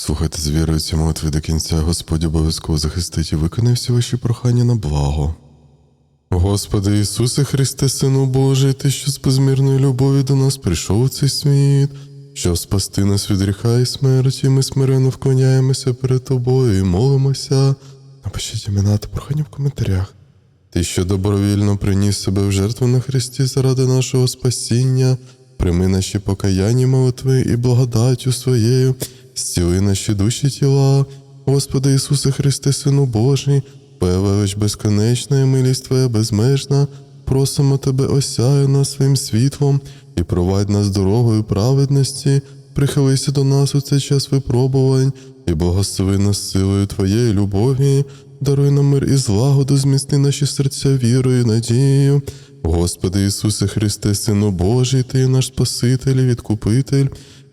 Слухайте з вірою ці молитви до кінця, Господь обов'язково захистить і виконає всі ваші прохання на благо. Господи Ісусе Христе, Сину Божий, Ти, що з безмірною любов'ю до нас прийшов у цей світ, щоб спасти нас від гріха і смерті, ми смиренно вклоняємося перед Тобою і молимося. Напишіть імена та прохання в коментарях. Ти, що добровільно приніс себе в жертву на Христі заради нашого спасіння, прийми наші покаяння, молитви і благодаттю своєю, зціли наші душі тіла, Господи Ісусе Христе, Сину Божий, Твоя безконечна і милість Твоя безмежна, просимо Тебе, осяй нас своїм світлом і провадь нас дорогою праведності, прихилися до нас у цей час випробувань і благослови нас силою Твоєї любові, даруй нам мир і злагоду, зміцни наші серця вірою і надією. Господи Ісусе Христе, Сину Божий, Ти наш Спаситель і Відкупитель,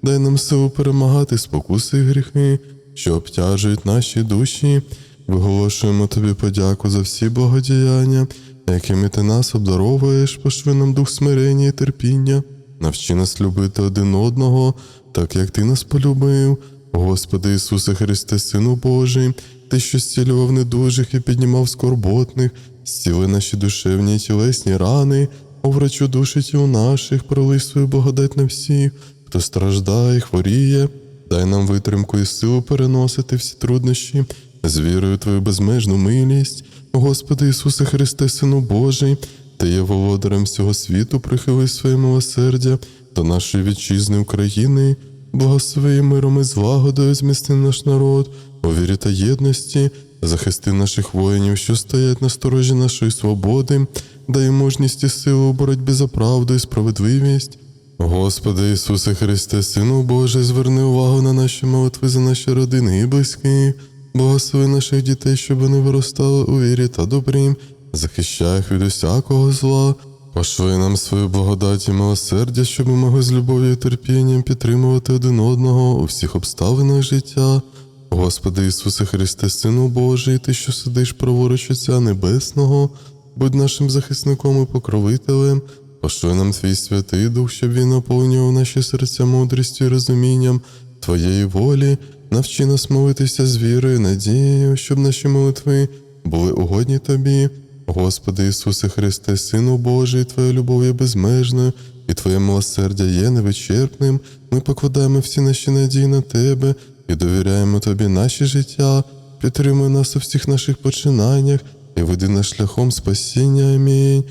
дай нам силу перемагати спокуси і гріхи, що обтяжують наші душі. Виголошуємо Тобі подяку за всі благодіяння, якими ти нас обдаровуєш, пошви нам дух смирення і терпіння, навчи нас любити один одного, так як Ти нас полюбив. Господи Ісусе Христе, Сину Божий, Ти, що зцілював недужих і піднімав скорботних, зціли наші душевні і тілесні рани, оврачу душі тіл наших, пролий свою благодать на всіх, хто страждає, хворіє, дай нам витримку і силу переносити всі труднощі, з вірою Твою безмежну милість. Господи Ісусе Христе, Сину Божий, Ти є володарем всього світу, прихили своє милосердя до нашої вітчизни України, благослови миром і злагодою змісти наш народ, у вірі та єдності, захисти наших воїнів, що стоять на сторожі нашої свободи, дай мужність і силу у боротьбі за правду і справедливість. Господи Ісусе Христе, Сину Божий, зверни увагу на наші молитви за наші родини і близькі, благослови наших дітей, щоб вони виростали у вірі та добрі, захищай їх від усякого зла, пошли нам свою благодать і милосердя, щоб ми могли з любов'ю і терпінням підтримувати один одного у всіх обставинах життя. Господи Ісусе Христе, Сину Божий, Ти, що сидиш праворуч Отця Небесного, будь нашим захисником і покровителем, пошли нам твій святий Дух, щоб він наповнював наші серця мудрістю і розумінням Твоєї волі, навчи нас молитися з вірою, надією, щоб наші молитви були угодні Тобі. Господи Ісусе Христе, Сину Божий, Твоя любов є безмежною, і Твоє милосердя є невичерпним. Ми покладаємо всі наші надії на Тебе і довіряємо Тобі наші життя, підтримуй нас у всіх наших починаннях і веди нас шляхом спасіння. Амінь.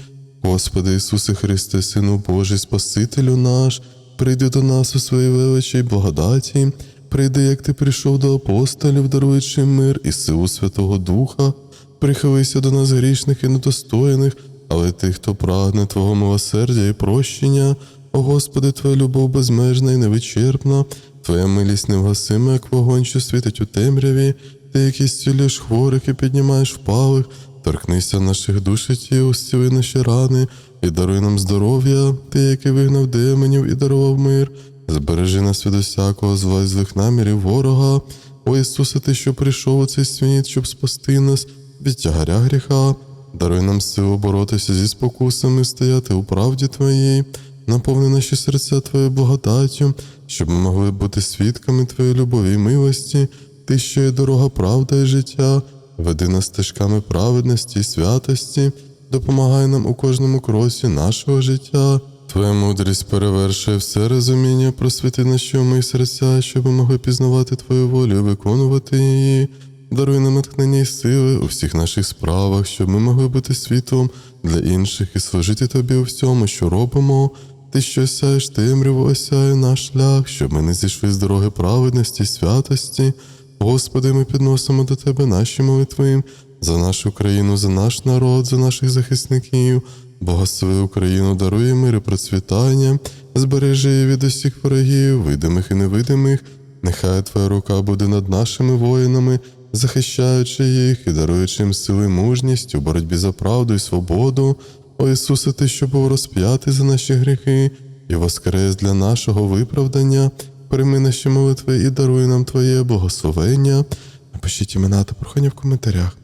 Господи Ісусе Христе, Сину Божий, Спасителю наш, прийди до нас у своїй величі й благодаті, прийди, як ти прийшов до апостолів, даруючи мир і силу Святого Духа, прихилися до нас грішних і недостояних, але тих, хто прагне Твого милосердя і прощення, о Господи, Твоя любов безмежна і невичерпна, Твоя милість невгасима, як вогонь, що світить у темряві, ти, який зцілюєш хворих і піднімаєш впалих, торкнися наших душ і тіл, зціли наші рани, і даруй нам здоров'я, ти, який вигнав демонів і дарував мир, збережи нас від усякого зла злих намірів ворога. О Ісусе, Ти, що прийшов у цей світ, щоб спасти нас від тягаря гріха, даруй нам силу боротися зі спокусами, стояти у правді Твоїй, наповни наші серця Твоєю благодаттю, щоб ми могли бути свідками Твоєї любові і милості, Ти, що є дорога, правда і життя, веди нас стежками праведності і святості, допомагай нам у кожному кроці нашого життя. Твоя мудрість перевершує все розуміння, просвіти наші уми і серця, щоб могли пізнавати Твою волю виконувати її. Даруй нам натхнення і сили у всіх наших справах, щоб ми могли бути світлом для інших і служити Тобі у всьому, що робимо. Ти, що осяєш темряву, осяє наш шлях, щоб ми не зійшли з дороги праведності святості. Господи, ми підносимо до Тебе наші молитви за нашу країну, за наш народ, за наших захисників. Благослови Україну, дарує мир і процвітання, збережи її від усіх ворогів, видимих і невидимих. Нехай Твоя рука буде над нашими воїнами, захищаючи їх і даруючи їм сили мужність у боротьбі за правду і свободу. О Ісусе, Ти, що був розп'ятий за наші гріхи і воскрес для нашого виправдання, прийми наші молитви і даруй нам Твоє благословення. Напишіть імена та прохання в коментарях.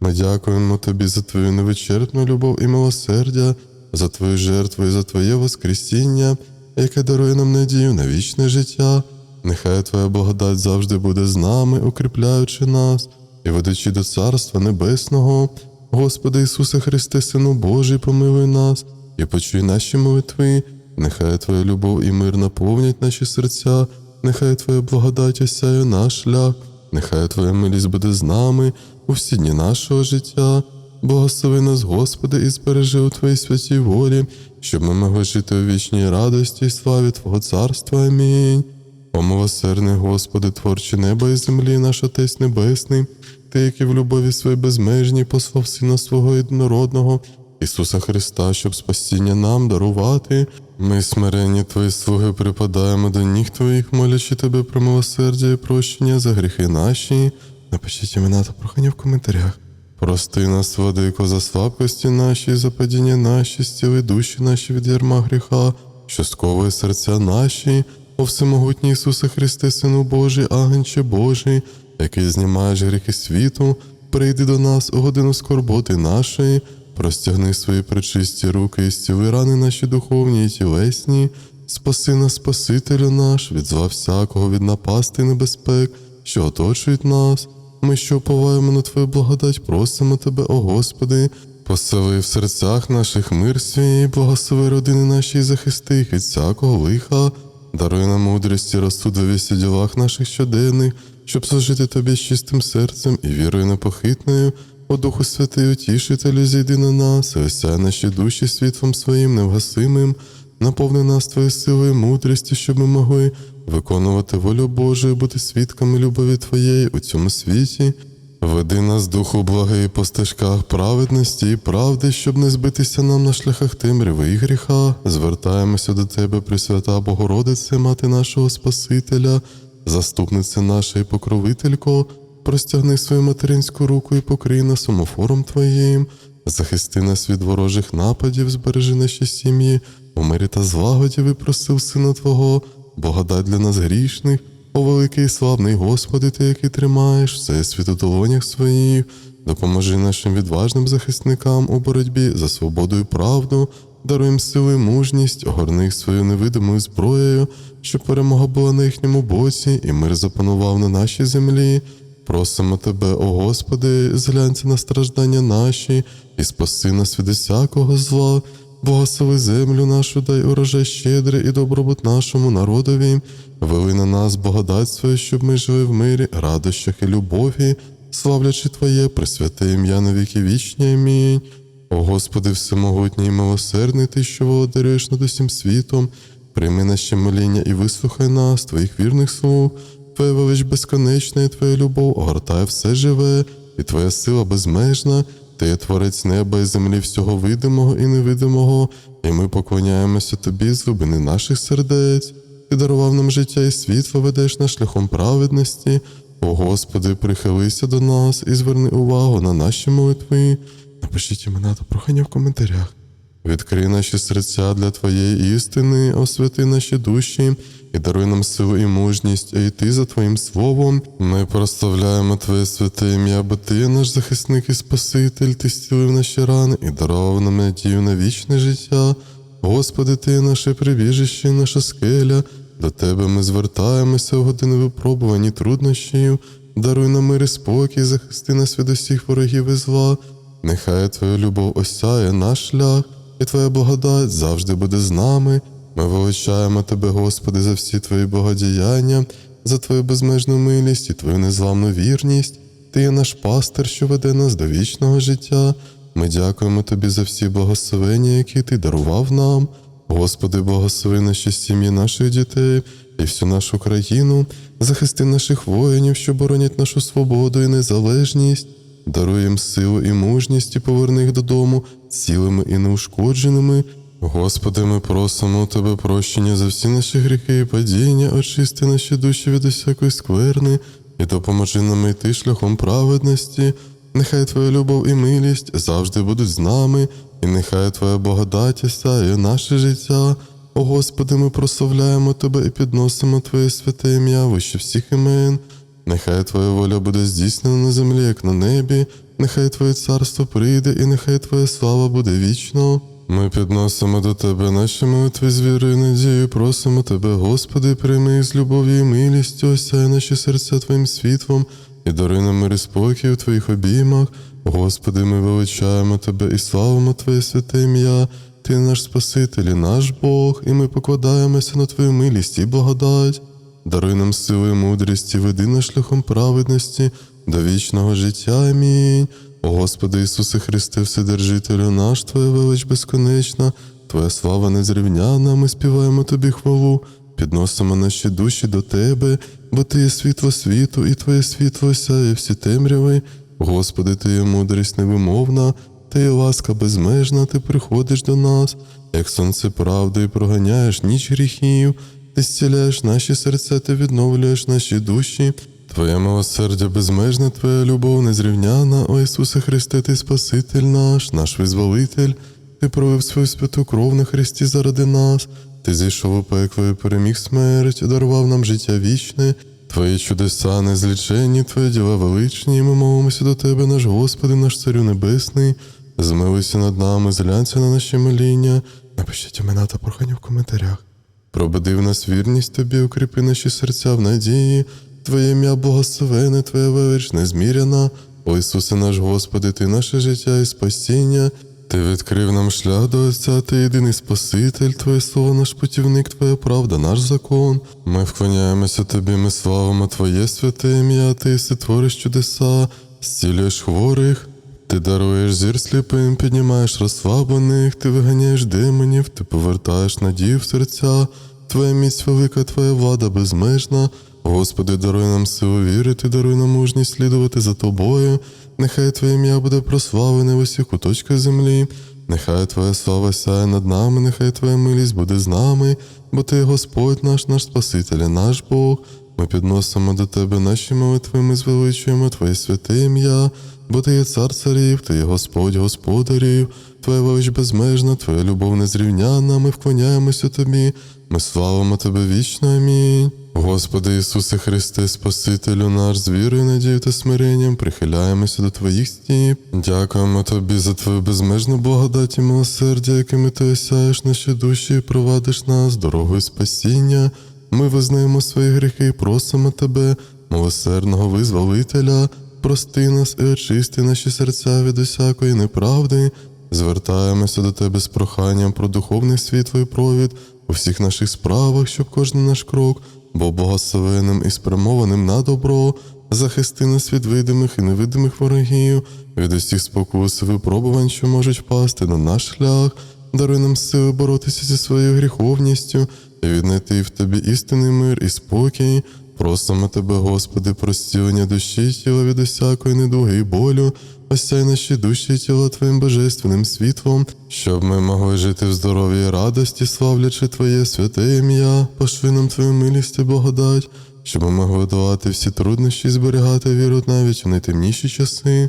Ми дякуємо Тобі за Твою невичерпну любов і милосердя, за Твою жертву і за Твоє Воскресіння, яке дарує нам надію на вічне життя. Нехай Твоя благодать завжди буде з нами, укріпляючи нас і ведучи до Царства Небесного. Господи Ісусе Христе, Сину Божий, помилуй нас і почуй наші молитви. Нехай Твоя любов і мир наповнять наші серця, нехай Твоя благодать осяє наш шлях, нехай Твоя милість буде з нами у всі дні нашого життя. Благослови нас, Господи, і збережи у Твоїй святій волі, щоб ми могли жити у вічній радості і славі Твого царства. Амінь. О милосердний Господи, творче неба і землі, наш Отець Небесний, Ти, який в любові своїй безмежній послав Сина свого єдинородного, Ісуса Христа, щоб спасіння нам дарувати. Ми, смиренні Твої слуги, припадаємо до ніг Твоїх, молячи Тебе про милосердя і прощення за гріхи наші. Напишіть імена та прохання в коментарях. Прости нас, владико, за слабкості наші, за падіння наші, стіли душі наші від ярма гріха, що сковує серця наші, о всемогутній Ісусе Христе, Сину Божий, Агнче Божий, який знімаєш гріхи світу, прийди до нас у годину скорботи нашої, простягни свої пречисті руки і зціли рани наші духовні і тілесні, спаси нас, Спасителю наш, від зла всякого, від напасти і небезпек, що оточують нас. Ми, що уповаємо на Твою благодать, просимо Тебе, о Господи, посели в серцях наших мир свій, благослови родини наші і захисти їх від всякого лиха, даруй нам мудрість і розсудливість у ділах наших щоденних, щоб служити Тобі з чистим серцем і вірою непохитною, о Духу Святий, утішителю, зійди на нас, осяй наші душі світлом своїм невгасимим, наповни нас Твоєю силою мудрістю, щоб ми могли виконувати волю Божу бути свідками любові Твоєї у цьому світі. Веди нас, духу благий по стежках праведності і правди, щоб не збитися нам на шляхах темряви і гріха. Звертаємося до Тебе, Пресвята Богородице, мати нашого Спасителя, заступниця наша і покровителько, простягни свою материнську руку і покрий нас омофором Твоїм, захисти нас від ворожих нападів, збережи наші сім'ї, у мирі та злагоді випросив Сина Твого, благодать для нас грішних. О великий і славний Господи, Ти, який тримаєш все світ у долонях своїх, допоможи нашим відважним захисникам у боротьбі за свободу і правду, даруй і мужність, огорни їх свою невидимою зброєю, щоб перемога була на їхньому боці, і мир запанував на нашій землі. Просимо Тебе, о Господи, зглянься на страждання наші і спаси нас від усякого зла. Благослови землю нашу, дай урожай щедрий і добробут нашому народові, вели на нас благодать свою, щоб ми жили в мирі, радощах і любові, славлячи Твоє пресвяте ім'я на віки вічні. Амінь. О Господи, всемогутній і милосердний, Ти, що володарюєш над усім світом, прийми наше моління і вислухай нас, Твоїх вірних слуг. Твоя велич безконечна і Твоя любов огортає все живе, і Твоя сила безмежна. Ти є творець неба і землі всього видимого і невидимого, і ми поклоняємося тобі з глибини наших сердець. Ти дарував нам життя і світло ведеш нас шляхом праведності. О Господи, прихилися до нас і зверни увагу на наші молитви. Напишіть імена та прохання в коментарях. Відкрий наші серця для Твоєї істини, освяти наші душі і даруй нам силу і мужність, а йти за Твоїм словом. Ми прославляємо Твоє святе ім'я, бо Ти наш захисник і Спаситель, Ти зцілив наші рани і дарував нам надію на вічне життя. Господи, Ти наше прибіжище, наша скеля. До Тебе ми звертаємося в години випробувань і труднощів. Даруй нам мир і спокій, захисти нас від усіх ворогів і зла. Нехай Твоя любов осяє наш шлях, і Твоя благодать завжди буде з нами. Ми величаємо Тебе, Господи, за всі Твої богодіяння, за Твою безмежну милість і Твою незламну вірність. Ти є наш пастир, що веде нас до вічного життя. Ми дякуємо Тобі за всі благословення, які Ти дарував нам. Господи, благослови наші сім'ї наших дітей і всю нашу країну, захисти наших воїнів, що боронять нашу свободу і незалежність. Даруй їм силу і мужність і поверни їх додому цілими і неушкодженими. Господи, ми просимо Тебе прощення за всі наші гріхи і падіння, очисти наші душі від усякої скверни і допоможи нам йти шляхом праведності. Нехай Твоя любов і милість завжди будуть з нами, і нехай Твоя благодать осяє наше життя. О Господи, ми прославляємо Тебе і підносимо Твоє святе ім'я вище всіх імен. Нехай Твоя воля буде здійснена на землі, як на небі, нехай Твоє царство прийде, і нехай Твоя слава буде вічно. Ми підносимо до Тебе наші молитви з вірою і надією, просимо Тебе, Господи, прийми їх з любов'ю і милістю, осяй наші серця Твоїм світлом і даруй нам мир і спокій у Твоїх обіймах. Господи, ми величаємо Тебе і славимо Твоє святе ім'я. Ти наш Спаситель і наш Бог, і ми покладаємося на Твою милість і благодать. Даруй нам силу і мудрість і веди нас шляхом праведності до вічного життя. Амінь. О Господи Ісусе Христе, Вседержителю наш, Твоя велич безконечна, Твоя слава незрівняна, ми співаємо Тобі хвалу, підносимо наші душі до Тебе, бо Ти є світло світу, і Твоє світло осяє всі темряви. Господи, Ти є мудрість невимовна, Ти є ласка безмежна, Ти приходиш до нас, як сонце правди, і проганяєш ніч гріхів. Ти зціляєш наші серця, ти відновлюєш наші душі. Твоє милосердя безмежне, Твоя любов незрівняна, о Ісусе Христе, Ти Спаситель наш, наш визволитель. Ти пролив свою святу кров на Христі заради нас. Ти зійшов у пекло і переміг смерть, дарував нам життя вічне. Твої чудеса незліченні, Твої діла величні. Ми молимося до Тебе, наш Господи, наш Царю Небесний. Змилуйся над нами, зглянься на наші моління. Напишіть імена та прохання в коментарях. Пробуди в нас вірність тобі, укріпи наші серця в надії, Твоє ім'я благословене, Твоя велич незміряна. О Ісусе наш Господи, Ти наше життя і спасіння. Ти відкрив нам шлях до Отця, Ти єдиний Спаситель, Твоє слово наш путівник, Твоя правда, наш закон. Ми вклоняємося Тобі, ми славимо Твоє святе ім'я, Ти си твориш чудеса, зцілюєш хворих. Ти даруєш зір сліпим, піднімаєш розслаблених, ти виганяєш демонів, ти повертаєш надію в серця, твоя міць велика, твоя влада безмежна. Господи, даруй нам силу вірити, даруй нам мужність слідувати за тобою. Нехай Твоє ім'я буде прославлене в усіх куточках землі. Нехай Твоя слава сяє над нами, нехай Твоя милість буде з нами, бо Ти Господь наш, наш Спаситель, і наш Бог. Ми підносимо до Тебе наші молитви, ми звеличуємо Твоє святе ім'я, бо Ти є цар царів, Ти є Господь господарів, Твоя велич безмежна, Твоя любов незрівняна, ми вклоняємося Тобі, ми славимо Тебе вічно. Амінь. Господи Ісусе Христе, Спасителю наш, з вірою, надією та смиренням прихиляємося до Твоїх стіп. Дякуємо Тобі за Твою безмежну благодать і милосердя, якими Ти осяєш наші душі і провадиш нас дорогою спасіння. Ми визнаємо свої гріхи і просимо Тебе, милосердного визволителя, прости нас і очисти наші серця від усякої неправди. Звертаємося до Тебе з проханням про духовне світло і провід у всіх наших справах, щоб кожен наш крок був благословенним і спрямованим на добро, захисти нас від видимих і невидимих ворогів, від усіх спокус і випробувань, що можуть впасти на наш шлях, даруй нам сили боротися зі своєю гріховністю і віднайти в Тобі істинний мир і спокій. Просимо Тебе, Господи, про зцілення душі і тіла від усякої недуги і болю, осяй наші душі і тіла Твоїм божественним світлом, щоб ми могли жити в здоров'ї і радості, славлячи Твоє святе ім'я, пошли нам Твою милість і благодать, щоб ми могли долати всі труднощі і зберігати віру навіть в найтемніші часи.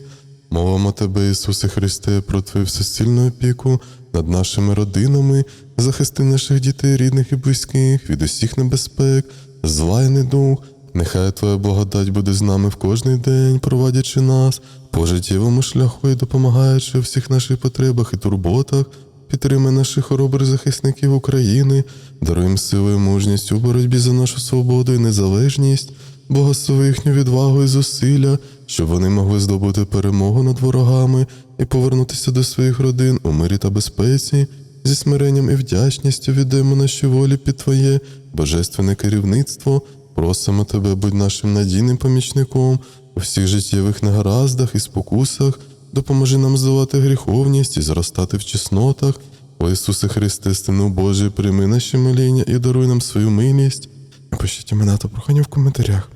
Молимо Тебе, Ісусе Христе, про Твою всесильну опіку над нашими родинами, захисти наших дітей, рідних і близьких від усіх небезпек, зла й недуг. Нехай Твоя благодать буде з нами в кожний день, провадячи нас по життєвому шляху і допомагаючи у всіх наших потребах і турботах, підтримай наших хоробрих захисників України, даруй їм силу і мужність у боротьбі за нашу свободу і незалежність, благослови їхню відвагу і зусилля, щоб вони могли здобути перемогу над ворогами і повернутися до своїх родин у мирі та безпеці. Зі смиренням і вдячністю віддаємо наші волі під Твоє божественне керівництво. Просимо Тебе, будь нашим надійним помічником у всіх життєвих негараздах і спокусах, допоможи нам здолати гріховність і зростати в чеснотах. О Ісусе Христе, Сину Божий, прийми наші моління і даруй нам свою милість. Пишіть імена та прохання в коментарях.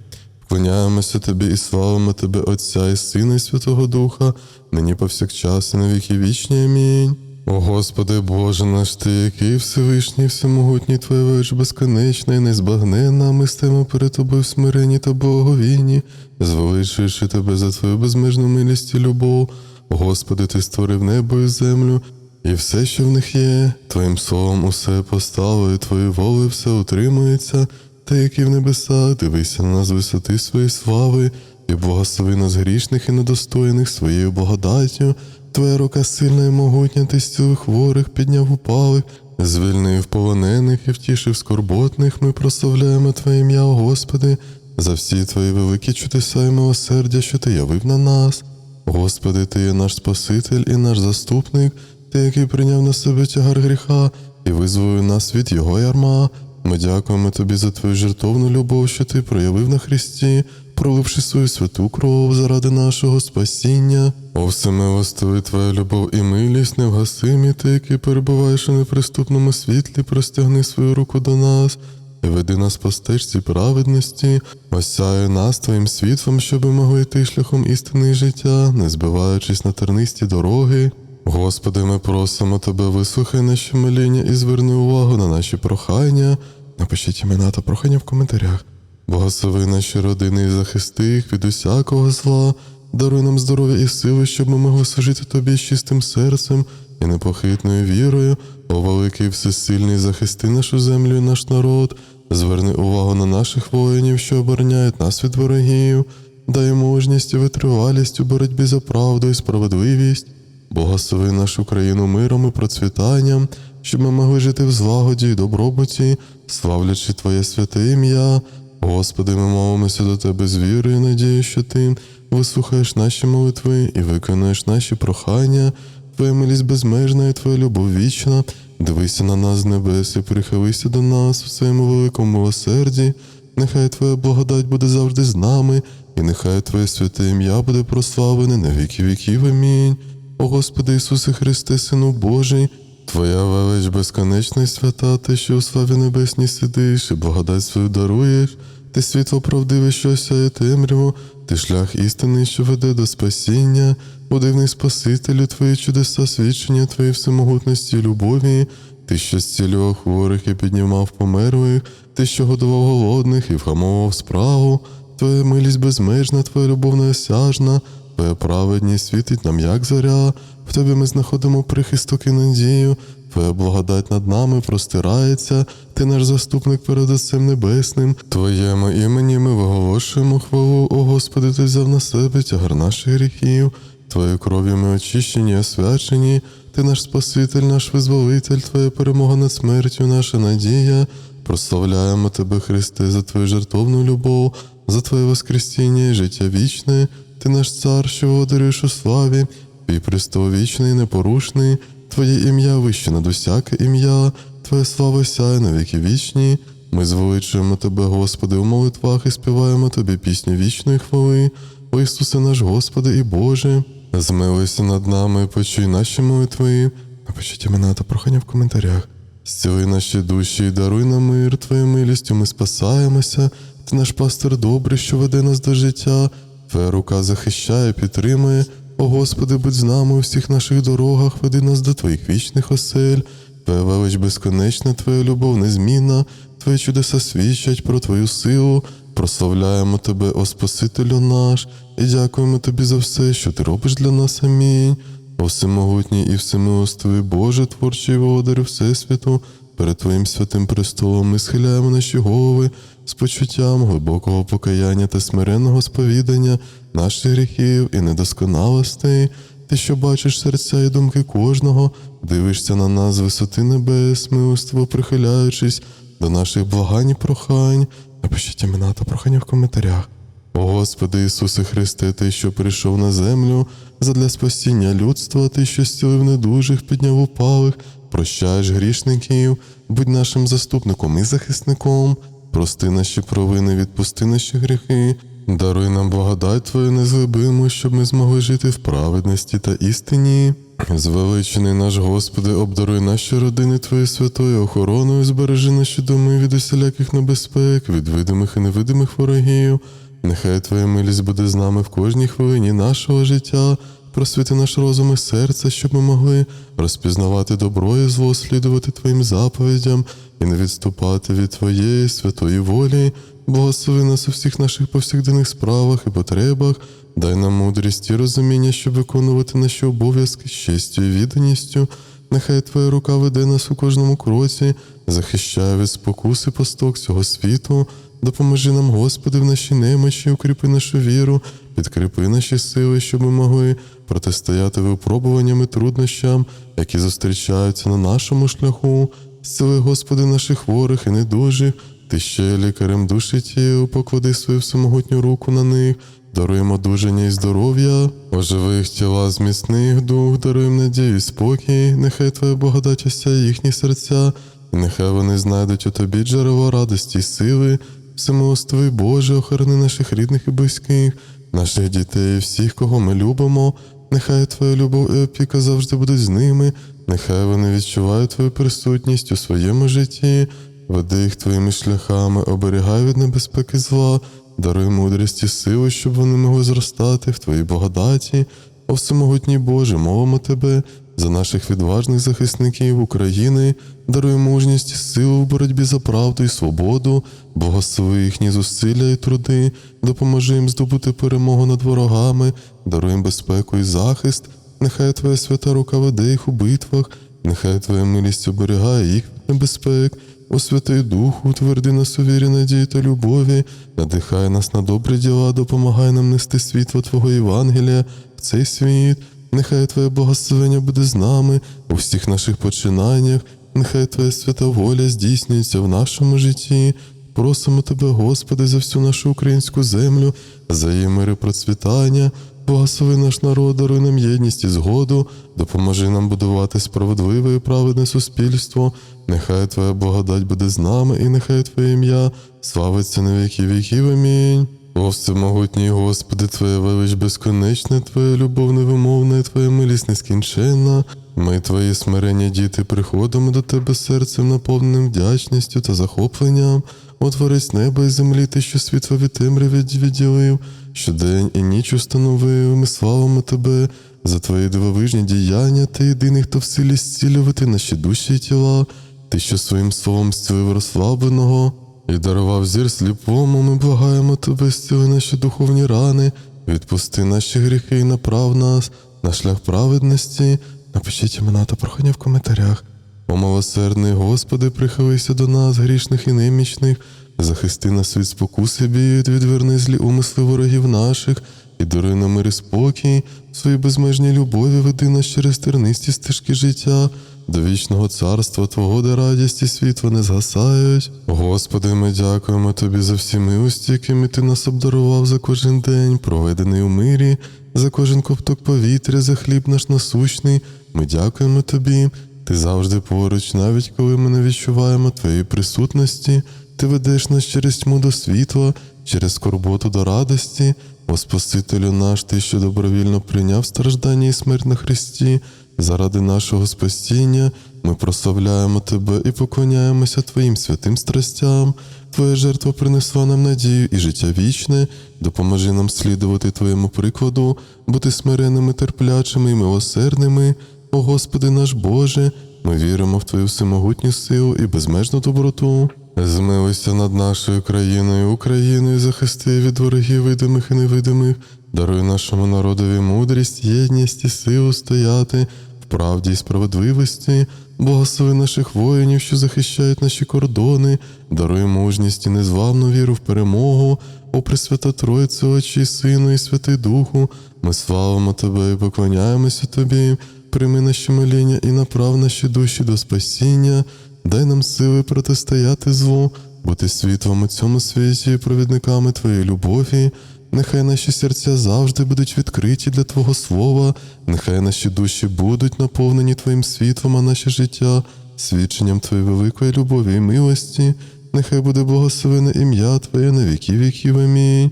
Вклоняємося Тобі і славимо Тебе, Отця і Сина, і Святого Духа, нині повсякчас і на віки вічні. Амінь. О Господи Боже наш Ти, який Всевишній, всемогутній Твоя велич безконечна і незбагненна, ми стаємо перед Тобою в смиренні та благовінні, звеличуючи Тебе за Твою безмежну милість і любов. Господи, Ти створив небо і землю, і все, що в них є, Твоїм словом усе поставив, Твоєю волею все утримується, та які в небесах, дивися на нас висоти своєї слави, і благослови нас грішних і недостойних своєю благодаттю. Твоя рука сильна і могутня, ти зцілив хворих, підняв упалих, звільнив полонених і втішив скорботних. Ми прославляємо Твоє ім'я, Господи, за всі Твої великі чудеса і милосердя, що Ти явив на нас. Господи, Ти є наш Спаситель і наш заступник, Ти, який прийняв на себе тягар гріха і визволив нас від Його ярма. Ми дякуємо Тобі за Твою жертовну любов, що Ти проявив на Христі, проливши свою святу кров заради нашого спасіння. О всемилостивий Твоя любов і милість невгасимі, Ти, який перебуваєш у неприступному світлі, простягни свою руку до нас. І веди нас по стежці праведності, осяє нас Твоїм світлом, щоб ми могли йти шляхом істини життя, не збиваючись на тернисті дороги. Господи, ми просимо Тебе, вислухай наші моління і зверни увагу на наші прохання. Напишіть імена та прохання в коментарях. Благослови наші родини і захисти їх від усякого зла, даруй нам здоров'я і сили, щоб ми могли служити Тобі з чистим серцем і непохитною вірою. О великий всесильний захисти нашу землю і наш народ, зверни увагу на наших воїнів, що обороняють нас від ворогів, дай мужність і витривалість у боротьбі за правду і справедливість. Благослови нашу країну миром і процвітанням, щоб ми могли жити в злагоді і добробуті, славлячи Твоє святе ім'я. Господи, ми молимося до Тебе з вірою і надією, що Ти вислухаєш наші молитви і виконуєш наші прохання. Твоя милість безмежна і Твоя любов вічна. Дивися на нас з небес і прихилися до нас у своєму великому милосерді. Нехай Твоя благодать буде завжди з нами, і нехай Твоє святе ім'я буде прославлене на віки віків. Амінь. О Господи Ісусе Христе, Сину Божий, Твоя велич безконечна свята, ти, що у славі небесній сидиш, і благодать свою даруєш, ти світло правдиве, що осяє темряву, ти шлях істини, що веде до спасіння, о Спасителю, Твої чудеса, свідчення Твої всемогутності і любові, ти, що зцілював хворих і піднімав померлих, ти, що годував голодних і вгамовував справу, Твоя милість безмежна, Твоя любов неосяжна, Твоя праведність світить нам, як зоря, в Тобі ми знаходимо прихисток і надію, Твоя благодать над нами простирається, Ти наш заступник перед Отцем Небесним, Твоєму імені ми виголошуємо хвалу, о Господи, Ти взяв на себе тягар наших гріхів, Твоєю кров'ю ми очищені, освячені, Ти наш Спаситель, наш визволитель, Твоя перемога над смертю, наша надія. Прославляємо Тебе, Христе, за Твою жертовну любов, за Твоє Воскресіння і життя вічне. Ти наш цар, що володарюєш у славі, твій престол вічний, непорушний, Твоє ім'я вище над усяке ім'я, Твоя слава сяє на віки вічні. Ми звеличуємо Тебе, Господи, у молитвах і співаємо Тобі пісню вічної хвали. О Ісусе наш Господи і Боже, змилуйся над нами, почуй наші молитви. Напишіть імена та прохання в коментарях. Зціли наші душі і даруй нам мир, Твоєю милістю ми спасаємося. Ти наш пастир добрий, що веде нас до життя. Твоя рука захищає, підтримує. О Господи, будь з нами у всіх наших дорогах, веди нас до Твоїх вічних осель. Твоя велич безконечна, Твоя любов незмінна, Твої чудеса свідчать про Твою силу. Прославляємо Тебе, о Спасителю наш, і дякуємо Тобі за все, що Ти робиш для нас. Амінь. О всемогутній і всемилостивий Боже, творчий володарю Всесвіту, перед Твоїм святим престолом ми схиляємо наші голови з почуттям глибокого покаяння та смиренного сповідання наших гріхів і недосконалостей. Ти, що бачиш серця і думки кожного, дивишся на нас з висоти небес, милостиво прихиляючись до наших благань і прохань. Напишіть імена та прохання в коментарях. О Господи Ісусе Христе, Ти, що прийшов на землю задля спасіння людства, Ти, що зцілив недужих, підняв упалих, прощаєш грішників, будь нашим заступником і захисником, прости наші провини, відпусти наші гріхи, даруй нам благодать Твою незлибиму, щоб ми змогли жити в праведності та істині. Звеличений наш Господи, обдаруй наші родини Твоєю святою охороною, збережи наші доми від усіляких небезпек, від видимих і невидимих ворогів. Нехай Твоя милість буде з нами в кожній хвилині нашого життя, просвіти наш розум і серце, щоб ми могли розпізнавати добро і зло, слідувати Твоїм заповідям і не відступати від Твоєї святої волі. Благослови нас у всіх наших повсякденних справах і потребах, дай нам мудрість і розуміння, щоб виконувати наші обов'язки з честю і відданістю. Нехай Твоя рука веде нас у кожному кроці, захищає від спокуси посток цього світу, Допоможи нам, Господи, в нашій немочі, укріпи нашу віру, підкріпи наші сили, щоб ми могли протистояти випробуванням і труднощам, які зустрічаються на нашому шляху. Зціли, Господи, наших хворих і недужих, ти ще лікарем душі тіл, поклади свою всемогутню руку на них, даруємо одужання і здоров'я, оживи їх тіла з міцних дух, даруємо надію і спокій, нехай Твоя благодать осяє їхні серця, і нехай вони знайдуть у тобі джерело радості й сили, всемилостивий Боже, охорони наших рідних і близьких, наших дітей всіх, кого ми любимо. Нехай Твоя любов і опіка завжди будуть з ними, нехай вони відчувають Твою присутність у своєму житті, веди їх Твоїми шляхами, оберігай від небезпеки зла, даруй мудрість і силу, щоб вони могли зростати в Твоїй благодаті. О всемогутній Боже, мовимо Тебе за наших відважних захисників України, даруй мужність силу в боротьбі за правду і свободу, благослови їхні зусилля і труди, допоможи їм здобути перемогу над ворогами, даруй їм безпеку і захист. Нехай Твоя свята рука веде їх у битвах, нехай Твоя милість оберігає їх від небезпек. О Святий Духу, тверди нас у вірі, надії та любові, надихай нас на добрі діла, допомагай нам нести світло Твого Євангелія в цей світ. Нехай Твоє благословення буде з нами у всіх наших починаннях, нехай Твоя свята воля здійснюється в нашому житті. Просимо Тебе, Господи, за всю нашу українську землю, за її мир і процвітання. Благослови наш народ, даруй нам єдність і згоду, допоможи нам будувати справедливе і праведне суспільство. Нехай Твоя благодать буде з нами, і нехай Твоє ім'я славиться на віки віків. Амінь. О всемогутній Господи, Твоя велич безконечна, Твоя любов невимовна, Твоя милість нескінченна. Ми, Твої смирення діти, приходимо до Тебе серцем, наповненим вдячністю та захопленням. Отворець неба і землі, ти, що світло від темряви відділив, що день і ніч установив, ми славимо Тебе за Твої дивовижні діяння, ти єдиний, хто в силі зцілювати наші душі і тіла, ти, що своїм словом зцілив розслабленого і дарував зір сліпому, ми благаємо Тебе, зціли наші духовні рани, відпусти наші гріхи і направ нас на шлях праведності. Напишіть імена та прохання в коментарях. О милосердний Господи, прихилися до нас, грішних і немічних, захисти нас від спокуси бід, відверни злі умисли ворогів наших, і даруй нам мир і спокій, в своїй безмежній любові веди нас через тернисті стежки життя, до вічного царства Твого, де радість і світло не згасають. Господи, ми дякуємо Тобі за всі милості, якими Ти нас обдарував за кожен день, проведений у мирі, за кожен ковток повітря, за хліб наш насущний. Ми дякуємо Тобі. Ти завжди поруч, навіть коли ми не відчуваємо Твоєї присутності, ти ведеш нас через тьму до світла, через скорботу до радості, О Спасителю наш, Ти, що добровільно прийняв страждання і смерть на Христі, заради нашого спасіння, ми прославляємо Тебе і поклоняємося Твоїм святим страстям. Твоя жертва принесла нам надію і життя вічне, допоможи нам слідувати Твоєму прикладу, бути смиренними, терплячими і милосердними. О Господи наш Боже, ми віримо в Твою всемогутню силу і безмежну доброту. Змилися над нашою країною, Україною, захисти від ворогів видимих і невидимих, даруй нашому народові мудрість, єдність і силу стояти в правді і справедливості, благослови наших воїнів, що захищають наші кордони, даруй мужність і незвавну віру в перемогу, о Пресвята Тройце, Отчі, Сину і Святий Духу, ми славимо Тебе і поклоняємося Тобі. Прийми наші моління і направ наші душі до спасіння, дай нам сили протистояти злу, бути світлом у цьому світі провідниками Твоєї любові. Нехай наші серця завжди будуть відкриті для Твого Слова, нехай наші душі будуть наповнені Твоїм світлом, а наше життя свідченням Твоєї великої любові і милості. Нехай буде благословене ім'я Твоє на віки віків. Амінь.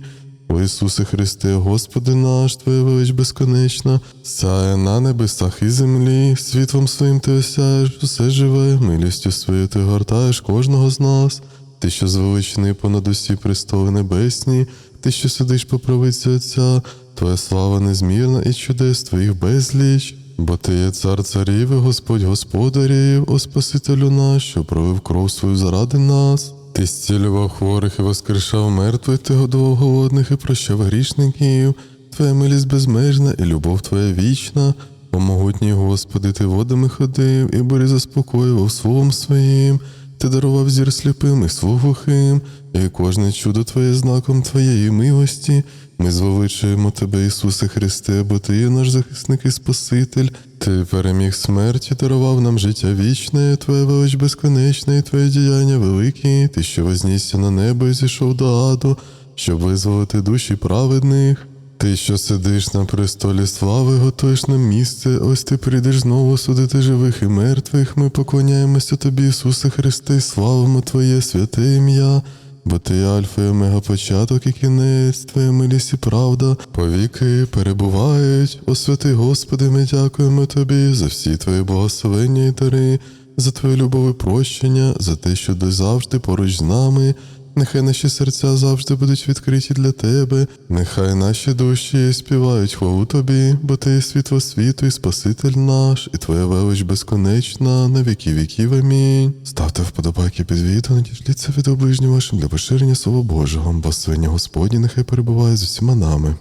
О Ісусе Христе, Господи наш, Твоя велич безконечна, сяє на небесах і землі, світлом своїм ти осяєш, усе живе, милістю своєю ти гортаєш кожного з нас, ти, що звеличений понад усі престоли небесні, ти, що сидиш по правиці Отця, Твоя слава незмірна і чудес Твоїх безліч. Бо ти є цар царів і Господь господарів, о Спасителю наш, що провив кров свою заради нас. Ти зцілював хворих і воскрешав мертвих, ти годував голодних і прощав грішників. Твоя милість безмежна і любов Твоя вічна. О могутній Господи, ти водами ходив і бурі заспокоював словом своїм. Ти дарував зір сліпим і слух глухим, і кожне чудо Твоє знаком Твоєї милості. Ми звеличуємо Тебе, Ісусе Христе, бо Ти є наш захисник і Спаситель. Ти переміг смерть і дарував нам життя вічне, Твоя велич безконечна, і Твоє діяння великі, Ти, що вознісся на небо і зійшов до аду, щоб визволити душі праведних. Ти, що сидиш на престолі слави, готуєш нам місце, ось ти прийдеш знову судити живих і мертвих. Ми поклоняємося тобі, Ісусе Христе, і славимо Твоє святе ім'я. Бо ти Альфа і Омега початок і кінець, Твоя милість і правда, повіки перебувають. О святий Господи, ми дякуємо Тобі за всі Твої благословення і дари, за Твою любов і прощення, за те, що ти завжди поруч з нами. Нехай наші серця завжди будуть відкриті для тебе, нехай наші душі співають хвалу тобі, бо ти є світло світу і Спаситель наш, і твоя велич безконечна на віки віків. Амінь. Ставте вподобайки під відео, надішліться від оближнім вашим для поширення Слова Божого, бо Господні нехай перебуває з усіма нами.